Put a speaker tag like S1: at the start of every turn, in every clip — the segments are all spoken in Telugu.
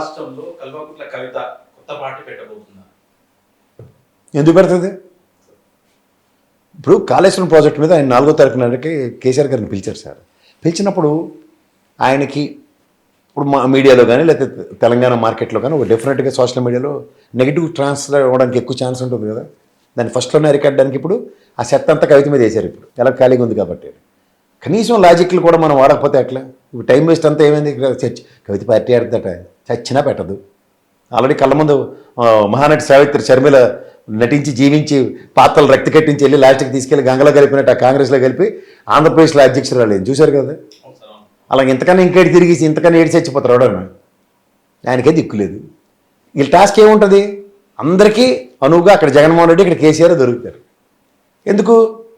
S1: రాష్ట్రంలో కల్వకుట్ల కవిత కొత్త పార్టీ పెట్టబోతున్నారు.
S2: ఎందుకు పెడుతుంది? ఇప్పుడు కాళేశ్వరం ప్రాజెక్ట్ మీద ఆయన నాలుగో తారీఖు నాటికి కేసీఆర్ గారిని పిలిచారు సార్. పిలిచినప్పుడు ఆయనకి ఇప్పుడు మా మీడియాలో కానీ లేకపోతే తెలంగాణ మార్కెట్లో కానీ ఒక డెఫినెట్గా సోషల్ మీడియాలో నెగిటివ్ ట్రాన్స్ఫర్ అవ్వడానికి ఎక్కువ ఛాన్స్ ఉంటుంది కదా. దాన్ని ఫస్ట్లోనే అరికట్టడానికి ఇప్పుడు ఆ సెట్ అంతా కవిత మీద వేశారు ఇప్పుడు. ఎలా ఖాళీగా ఉంది కాబట్టి. కనీసం లాజిక్లు కూడా మనం వాడకపోతే అట్లా ఇప్పుడు టైం వేస్ట్ అంతా ఏమైంది? చర్చ కవిత పార్టీ ఆడుతుందట చచ్చినా పెట్టదు. ఆల్రెడీ కళ్ళ ముందు మహానటి సావిత్రి షర్మిల నటించి జీవించి పాత్రలు రక్తి కట్టించి వెళ్ళి లాస్ట్కి తీసుకెళ్ళి గంగలో కలిపినట్టు ఆ కాంగ్రెస్లో కలిపి ఆంధ్రప్రదేశ్లో అధ్యక్షురాలు చూశారు కదా?
S1: అలా
S2: అలాగే ఇంతకన్నా ఇంకేటి తిరిగి ఇంతకన్నా ఏడు చచ్చిపోతారు ఎవడన్నా ఆయనకే దిక్కులేదు వీళ్ళ టాస్క్ ఏముంటుంది? అందరికీ అనువుగా అక్కడ జగన్మోహన్ రెడ్డి ఇక్కడ కేసీఆర్ దొరుకుతారు. ఎందుకు?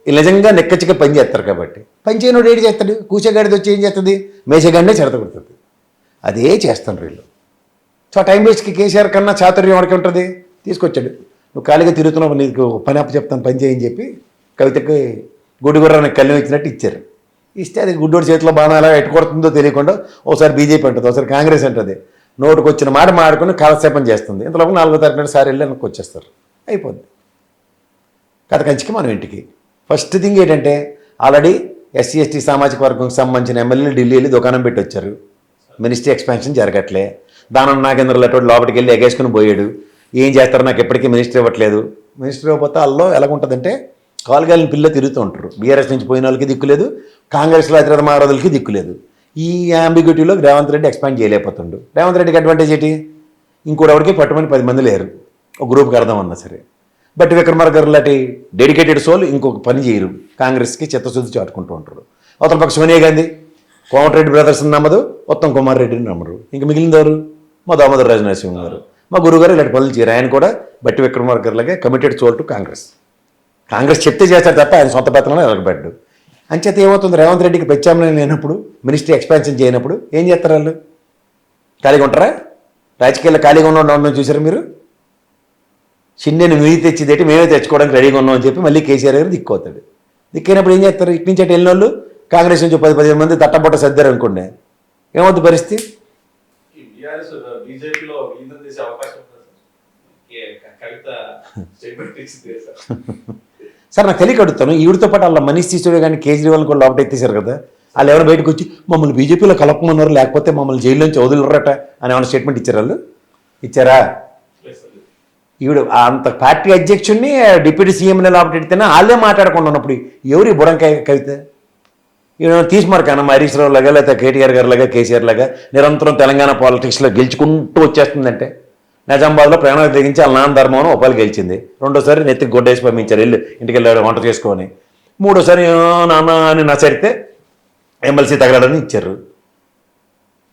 S2: వీళ్ళు నిజంగా నెక్కచ్చిగా పని చేస్తారు కాబట్టి. పని చేయనోడు ఏడు చేస్తాడు? కూసేగాడిది వచ్చి ఏం చేస్తుంది? మేసేగాడినే చెడత కొడుతుంది. అదే చేస్తాను వీళ్ళు. సో ఆ టైం వేస్ట్కి కేసీఆర్ కన్నా చాతుర్యం వాడికి ఉంటుంది. తీసుకొచ్చాడు. నువ్వు ఖాళీగా తిరుగుతున్నావు నీకు పని అప్ప చెప్తాను పని చేయని చెప్పి కవితకి గుడిగుర్రానికి కళ్ళు ఇచ్చినట్టు ఇచ్చారు. ఇస్తే అది గుడ్డోడి చేతిలో బాగా ఎలా ఎట్టుకొడుతుందో తెలియకుండా ఒకసారి బీజేపీ ఉంటుంది ఒకసారి కాంగ్రెస్ ఉంటుంది. నోటుకు వచ్చిన మాట మాడుకుని కాలక్షేపం చేస్తుంది. ఇంతలోపు నాలుగో తారీఖు నాడు సార్ వెళ్ళి వెనక్కి వచ్చేస్తారు. అయిపోద్ది. కథ కంచికి మనం ఇంటికి. ఫస్ట్ థింగ్ ఏంటంటే ఆల్రెడీ ఎస్సీ ఎస్టీ సామాజిక వర్గంకి సంబంధించిన ఎమ్మెల్యేలు ఢిల్లీ వెళ్ళి దుకాణం పెట్టి వచ్చారు. మినిస్ట్రీ ఎక్స్పాన్షన్ జరగట్లే. దానం నాగేంద్ర అటువంటి లోపలికి వెళ్ళి ఎగేసుకుని పోయాడు. ఏం చేస్తారు? నాకు ఎప్పటికీ మినిస్ట్రీ ఇవ్వట్లేదు. మినిస్టర్ ఇవ్వకపోతే వాళ్ళలో ఎలా ఉంటుందంటే కాలుగాలిన పిల్ల తిరుగుతూ ఉంటారు. బీఆర్ఎస్ నుంచి పోయిన వాళ్ళకి దిక్కులేదు కాంగ్రెస్లో అతిరథ మహారాజులకి దిక్కులేదు ఈ అంబిగ్యూటీలో రేవంత్ రెడ్డి ఎక్స్పాండ్ చేయలేకపోతుండు. రేవంత్ రెడ్డికి అడ్వాంటేజ్ ఏంటి? ఇంకోటెవరికి పట్టుమని పది మంది లేరు. ఒక గ్రూప్కి అర్థం అన్నా సరే. బట్ విక్రమార్గర్ గారు లాంటి డెడికేటెడ్ సోల్ ఇంకొక పని చేయరు. కాంగ్రెస్కి చిత్తశుద్ధి చాటుకుంటూ ఉంటారు. అవతల పక్క సోనియా గాంధీ కోమటిరెడ్డి బ్రదర్స్ని నమ్మదు ఉత్తమ్ కుమార్ రెడ్డిని నమ్మరు. ఇంకా మిగిలినవారు మా దామోదర్ రాజ నరసింహ గారు. మా గురుగారు ఇలాంటి పనులు చేయరు. ఆయన కూడా Bhatti Vikramarka committed soul to Congress Congress చెప్తే చేస్తారు తప్ప ఆయన సొంత పెత్తనం ఎలగబడ్డు అంచేత ఏమవుతుంది? రేవంత్ రెడ్డికి ప్రత్యామ్నాయం లేనప్పుడు మినిస్ట్రీ ఎక్స్పాన్షన్ చేయనప్పుడు ఏం చేస్తారు వాళ్ళు? ఖాళీగా ఉంటారా? రాజకీయాల్లో ఖాళీగా ఉండడం చూసారు మీరు? చిన్నని మీరు తెచ్చిదేటి మేమే తెచ్చుకోవడానికి రెడీగా ఉన్నాం అని చెప్పి మళ్ళీ కేసీఆర్ గారు దిక్కుపోతాడు. దిక్కైనప్పుడు ఏం చేస్తారు? ఇటు నుంచి అటు వెళ్ళిన వాళ్ళు కాంగ్రెస్ నుంచి పది పదిహేను మంది తట్టబొట్ట సర్దారు అనుకోండి. ఏమవుతుంది పరిస్థితి?
S1: బీజేపీలో విలీనం చేసే అవకాశం కవిత స్టేట్మెంట్ ఇచ్చింది సార్.
S2: నాకు తెలియక అడుగుతాను. ఈవిడితో పాటు వాళ్ళ మనీష్ సిసోడియా కానీ కేజ్రీవాల్ కూడా లోపల ఎత్తేసారు కదా. వాళ్ళు ఎవరు బయటకు వచ్చి మమ్మల్ని బీజేపీలో కలపమన్నారు లేకపోతే మమ్మల్ని జైల్లో నుంచి వదిలిరట అని ఏమైనా స్టేట్మెంట్ ఇచ్చారు వాళ్ళు? ఇచ్చారా? ఈవిడ అంత పార్టీ అధ్యక్షుడిని డిప్యూటీ సీఎంని లోపల ఎడితేనే వాళ్ళే మాట్లాడకుండా ఉన్నప్పుడు ఎవరు ఈ బుడంకాయ కవిత? ఈయన తీసుమారకాన హరీష్ రావు లాగా లేకపోతే కేటీఆర్ గారు లాగా కేసీఆర్ లాగా నిరంతరం తెలంగాణ పాలిటిక్స్లో గెలుచుకుంటూ వచ్చేస్తుందంటే నిజామాబాద్లో ప్రేమ తెగించి వాళ్ళ నాన్న ధర్మం ఒప్పాలు గెలిచింది. రెండోసారి నెత్తికి గొడ్డేసి పంపించారు వెళ్ళి ఇంటికి వెళ్ళాడు వంట చేసుకొని. మూడోసారి నాన్న అని నచ్చడితే ఎమ్మెల్సీ తగలడని ఇచ్చారు.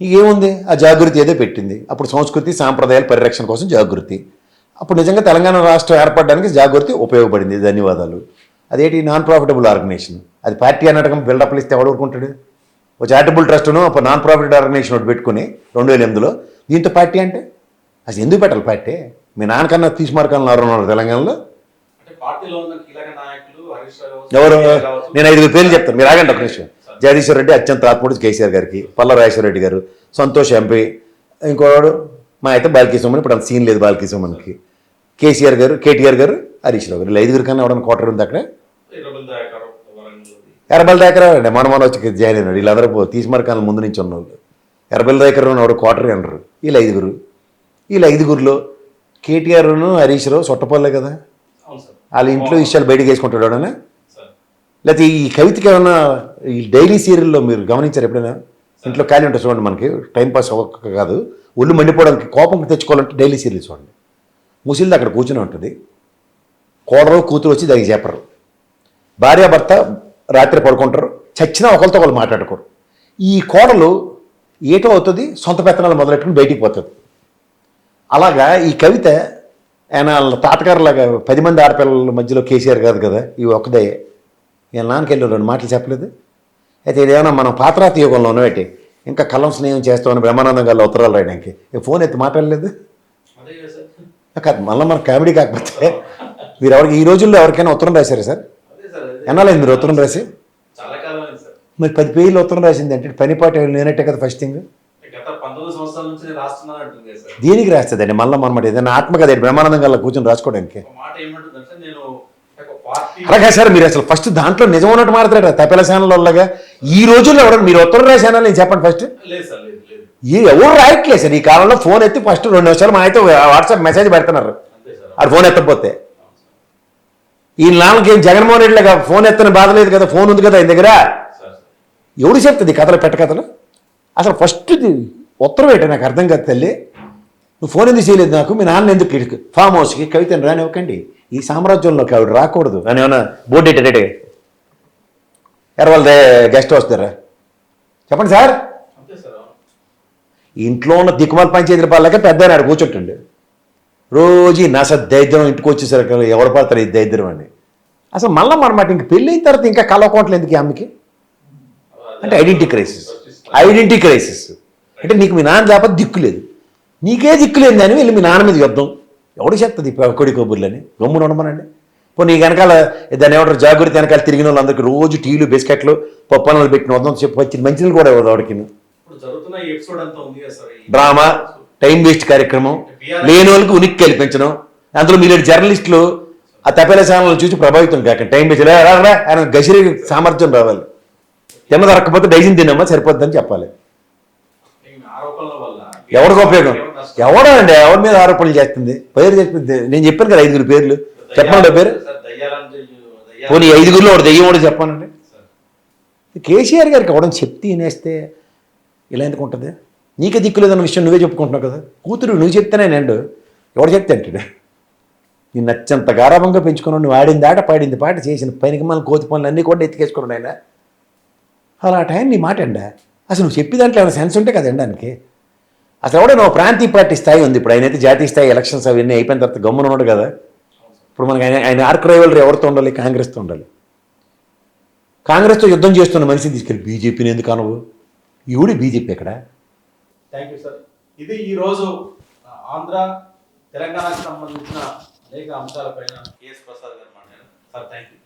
S2: ఏముంది? ఆ జాగృతి ఏదో పెట్టింది. అప్పుడు సంస్కృతి సాంప్రదాయాల పరిరక్షణ కోసం జాగృతి. అప్పుడు నిజంగా తెలంగాణ రాష్ట్రం ఏర్పడడానికి జాగృతి ఉపయోగపడింది. ధన్యవాదాలు. అదేంటి నాన్ ప్రాఫిటబుల్ ఆర్గనైజేషన్ అది పార్టీ అన్నటకం బిల్డప్లు ఇస్తే ఎవడు ఊరుకుంటాడు? ఒక చారిటబుల్ ట్రస్ట్ను ఒక నాన్ ప్రాఫిట్ ఆర్గనైజేషన్ ఒకటి పెట్టుకుని రెండు వేల ఎనిమిదిలో దీంతో పార్టీ అంటే? అసలు ఎందుకు పెట్టాలి పార్టీ? మీ నాన్నకన్నా తీసుమార్కన్నా ఉన్నారు తెలంగాణలో? ఎవరు. నేను ఐదుగురు పేర్లు చెప్తాను. మీరు ఆగండి ఒక నిమిషం. జగదీశ్వర్ రెడ్డి అత్యంత ఆత్మూడి కేసీఆర్ గారికి పల్ల రాజేశ్వర రెడ్డి గారు సంతోష్ ఎంపీ ఇంకోడు మా అయితే బాలకీసోమని. ఇప్పుడు అంత సీన్ లేదు బాలకీసోమన్కి. కేసీఆర్ గారు కేటీఆర్ గారు హరీష్ రావు గారు. ఐదుగురు కన్నా ఎవడన్నా క్వార్టర్ ఉంది అక్కడ? ఎర్రబల్ దగ్గర మన మన వచ్చి జాయిన్ అయినాడు. వీళ్ళందరూ తీసుమరకాల ముందు నుంచి ఉన్న వాళ్ళు ఎర్రబల్ దగ్గర ఉన్నవాడు క్వార్టర్ అనరు వీళ్ళు ఐదుగురు. వీళ్ళ ఐదుగురులో కేటీఆర్ను హరీష్ రావు సొట్టపల్లే కదా? వాళ్ళ ఇంట్లో విషయాలు బయటకు వేసుకుంటాడు ఎవడన్నా లేకపోతే ఈ కవితకి ఏమన్నా ఈ డైలీ సీరియల్లో మీరు గమనించారు ఎప్పుడైనా? ఇంట్లో ఖాళీ ఉంటుంది చూడండి మనకి. టైంపాస్ అవ్వక కాదు. ఒళ్ళు మండిపోవడానికి కోపం తెచ్చుకోవాలంటే డైలీ సీరియల్ చూడండి. ముసిల్ది అక్కడ కూర్చుని ఉంటుంది. కోడరు కూతురు వచ్చి దానికి చెప్పరు. భార్యాభర్త రాత్రి పడుకుంటారు చచ్చినా ఒకరితో ఒకరు మాట్లాడుకోరు. ఈ కోడలు ఏటో అవుతుంది సొంత పెత్తనాలు మొదలెట్టుకుని బయటికి పోతుంది. అలాగా ఈ కవిత ఆయన వాళ్ళ తాతగారులాగా పది మంది ఆడపిల్లల మధ్యలో కేసీఆర్ కాదు కదా ఈ ఒక్కదే. వీళ్ళ నాన్నకి వెళ్ళి రెండు మాటలు చెప్పలేదు. అయితే ఇదేమన్నా మనం పాత్రాతి యుగంలో ఉన్నవేటి? ఇంకా కలం స్నేహం చేస్తామని బ్రహ్మానందం గారు ఉత్తరాలు రాయడానికి. ఈ ఫోన్ ఎత్తి మాట్లాడలేదు?
S1: కదా
S2: మళ్ళీ మన కామెడీ కాకపోతే మీరు ఎవరికి ఈ రోజుల్లో ఎవరికైనా ఉత్తరం రాశారా సార్? ఎన్నాలేదు మీరు ఉత్తరం రాసి? మరి పది పేజీలు ఉత్తరం రాసింది అంటే పనిపాటు లేనట్టే కదా ఫస్ట్ థింగ్ దీనికి రాస్తుందండి మళ్ళీ మనమాట ఏదైనా ఆత్మకథ బ్రహ్మానందం గల కూర్చొని రాసుకోవడానికి. అలాగే సార్ మీరు అసలు ఫస్ట్ దాంట్లో నిజం ఉన్నట్టు మాట్లాడారు? తపెల ఛానల్ ఈ రోజుల్లో ఎవరు మీరు ఉత్తరం రాశానని నేను చెప్పండి ఫస్ట్ ఈ ఎవరు రాయట్లేదు సార్? ఈ కాలంలో ఫోన్ ఎత్తి ఫస్ట్ రెండు నిమిషాలు మా అయితే వాట్సాప్ మెసేజ్ పెడుతున్నారు. ఆడు ఫోన్ ఎత్తకపోతే. ఈ నాన్నకి జగన్మోహన్ రెడ్డి లాగా ఫోన్ ఎత్తని బాధ లేదు కదా ఫోన్ ఉంది కదా ఆయన దగ్గర? ఎవడు చెప్తుంది కథలు పెట్ట కథలు? అసలు ఫస్ట్ ఉత్తరం ఏంటి? నాకు అర్థం కాదు తల్లి. నువ్వు ఫోన్ ఎందుకు చేయలేదు నాకు? మీ నాన్న ఎందుకు ఫామ్ హౌస్కి కవితను రానివ్వకండి. ఈ సామ్రాజ్యంలోకి ఆవిడ రాకూడదు. అని ఏమన్నా బోర్డు ఎట్టేటే ఎర్రవాళ్ళదే గెస్ట్ హౌస్ దగ్గర? చెప్పండి సార్. ఇంట్లో ఉన్న దిక్కుమాల పంచాయతీ పాలక పెద్ద ఆయన ఆడ కూర్చుంటుండు. రోజు నా సార్ దరిద్రం ఇంటికి వచ్చేసరికి ఎవరు పడతారు ఈ దరిద్రం అని? అసలు మళ్ళీ మనమాట ఇంక పెళ్ళి అయిన తర్వాత ఇంకా కలవకోవట్లేదు ఎందుకు అమ్మకి అంటే ఐడెంటిటీ క్రైసిస్ ఐడెంటిటీ క్రైసిస్ అంటే నీకు మీ నాన్న లేకపోతే దిక్కు లేదు. నీకే దిక్కు లేదు అని వెళ్ళి మీ నాన్న మీద యుద్ధం. ఎవడు చెప్తుంది కొడి కబుర్లని గమ్మున ఉండమనండి. పో నీ వెనకాల దాన్ని ఏమంటారు? జాగృతి వెనకాల తిరిగిన వాళ్ళందరికీ రోజు టీలు బిస్కెట్లు పప్పనలు పెట్టిన వద్దాం చెప్పి మంచినీళ్ళు కూడా
S1: ఇప్పుడు సార్ ఈ-
S2: డ్రామా? టైం వేస్ట్ కార్యక్రమం. లేని వాళ్ళకి ఉనికి కల్పించడం. అందులో మీరు జర్నలిస్టులు ఆ తపేల ఛానల్ చూసి ప్రభావితం కాక టైం వేస్ట్ రా, ఆయన గసిరి సామర్థ్యం రావాలి. తిన్న దొరకకపోతే డైజిన్ తినమ్మా సరిపోద్దని చెప్పాలి. ఎవరికి ఉపయోగం? ఎవడో అండి? ఎవరి మీద ఆరోపణలు చేస్తుంది? పేరు చెప్పింది నేను చెప్పాను కదా ఐదుగురు పేర్లు. చెప్పండి పేరు? పోనీ ఐదుగురిలో ఒకటి దెయ్యం కూడా చెప్పానండి కేసీఆర్ గారికి అవడం చెప్తే వినేస్తే ఇలా ఎందుకు ఉంటుంది? నీకే దిక్కు లేదన్న విషయం నువ్వే చెప్పుకుంటున్నావు కదా? కూతురు నువ్వు చెప్తేనే నేను. ఎవడు చెప్తే అంటాడు? నేను నచ్చంత గారాభంగా పెంచుకున్నావు నువ్వు ఆడింది ఆట పాడింది పాట చేసిన పనికి మన కోతి పనులు అన్నీ కూడా ఎత్తికేసుకున్నాడు ఆయన అలా ఆ టైం నీ మాట అండా అసలు నువ్వు చెప్పి దాంట్లో ఏమైనా సెన్స్ ఉంటే కదా ఎండానికి అసలు ఎవడో నువ్వు ప్రాంతీయ పార్టీ స్థాయి ఉంది. ఇప్పుడు ఆయన అయితే జాతీయ స్థాయి ఎలక్షన్స్ అవన్నీ అయిపోయిన తర్వాత గమ్మున ఉన్నాడు కదా. ఇప్పుడు మనకి ఆయన ఆయన ఆర్క్రైవలరీ ఎవరితో ఉండాలి? కాంగ్రెస్తో ఉండాలి. కాంగ్రెస్తో యుద్ధం చేస్తున్న మనిషిని తీసుకెళ్ళి బీజేపీని ఎందుకు అనవు? ఈవిడి బీజేపీ ఎక్కడ?
S1: థ్యాంక్ యూ సార్ ఇది ఈ రోజు ఆ, ఆంధ్ర తెలంగాణకు సంబంధించిన అనేక అంశాలపైన కేఎస్ ప్రసాద్ గారు మాట్లాడారు. Sir thank you